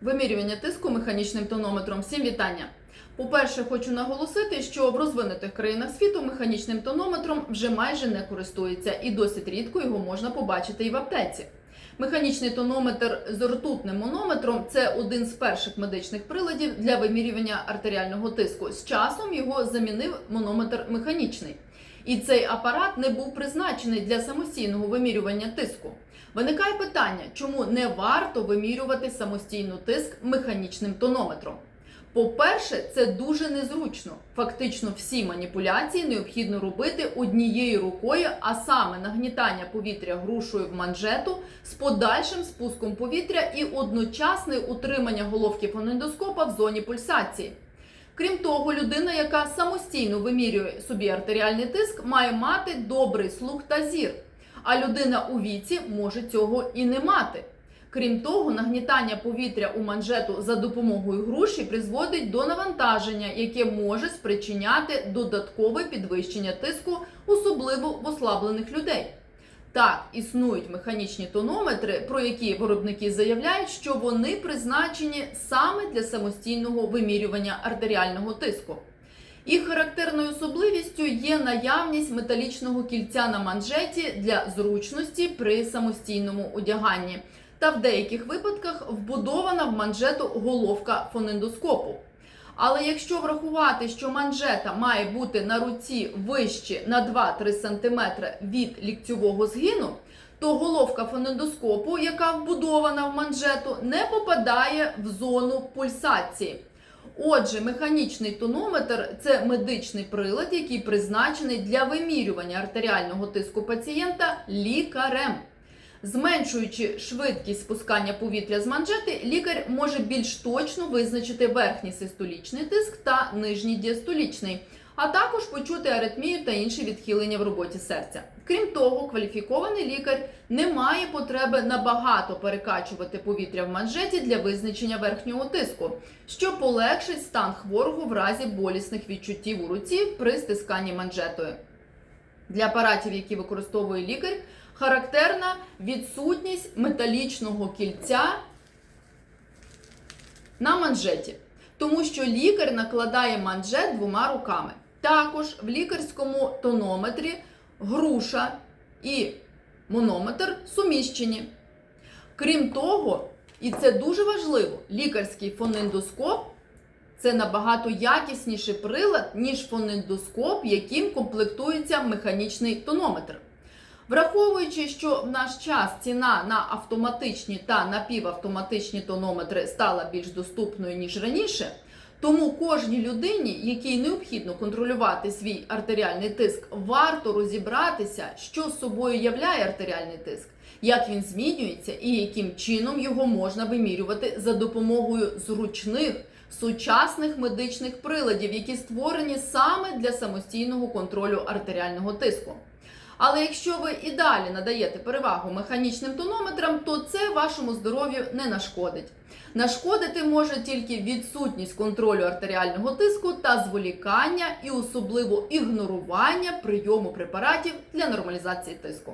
Вимірювання тиску механічним тонометром. Всім вітання. По-перше, хочу наголосити, що в розвинутих країнах світу механічним тонометром вже майже не користуються, і досить рідко його можна побачити і в аптеці. Механічний тонометр з ртутним манометром це один з перших медичних приладів для вимірювання артеріального тиску. З часом його замінив манометр механічний. І цей апарат не був призначений для самостійного вимірювання тиску. Виникає питання, чому не варто вимірювати самостійно тиск механічним тонометром. По-перше, це дуже незручно. Фактично всі маніпуляції необхідно робити однією рукою, а саме нагнітання повітря грушою в манжету з подальшим спуском повітря і одночасне утримання головки фонендоскопа в зоні пульсації. Крім того, людина, яка самостійно вимірює собі артеріальний тиск, має мати добрий слух та зір. А людина у віці може цього і не мати. Крім того, нагнітання повітря у манжету за допомогою груші призводить до навантаження, яке може спричиняти додаткове підвищення тиску, особливо в ослаблених людей. Так, існують механічні тонометри, про які виробники заявляють, що вони призначені саме для самостійного вимірювання артеріального тиску. Їх характерною особливістю є наявність металічного кільця на манжеті для зручності при самостійному одяганні, та в деяких випадках вбудована в манжету головка фонендоскопу. Але якщо врахувати, що манжета має бути на руці вище на 2-3 см від ліктьового згину, то головка фонендоскопу, яка вбудована в манжету, не попадає в зону пульсації. Отже, механічний тонометр це медичний прилад, який призначений для вимірювання артеріального тиску пацієнта лікарем. Зменшуючи швидкість спускання повітря з манжети, лікар може більш точно визначити верхній систолічний тиск та нижній діастолічний, а також почути аритмію та інші відхилення в роботі серця. Крім того, кваліфікований лікар не має потреби набагато перекачувати повітря в манжеті для визначення верхнього тиску, що полегшить стан хворого в разі болісних відчуттів у руці при стисканні манжетою. Для апаратів, які використовує лікар, характерна відсутність металічного кільця на манжеті, тому що лікар накладає манжет двома руками. Також в лікарському тонометрі груша і монометр суміщені. Крім того, і це дуже важливо, лікарський фонендоскоп це набагато якісніший прилад, ніж фонендоскоп, яким комплектується механічний тонометр. Враховуючи, що в наш час ціна на автоматичні та напівавтоматичні тонометри стала більш доступною ніж раніше, тому кожній людині, якій необхідно контролювати свій артеріальний тиск, варто розібратися, що з собою являє артеріальний тиск, як він змінюється і яким чином його можна вимірювати за допомогою зручних сучасних медичних приладів, які створені саме для самостійного контролю артеріального тиску. Але якщо ви і далі надаєте перевагу механічним тонометрам, то це вашому здоров'ю не нашкодить. Нашкодити може тільки відсутність контролю артеріального тиску та зволікання і особливо ігнорування прийому препаратів для нормалізації тиску.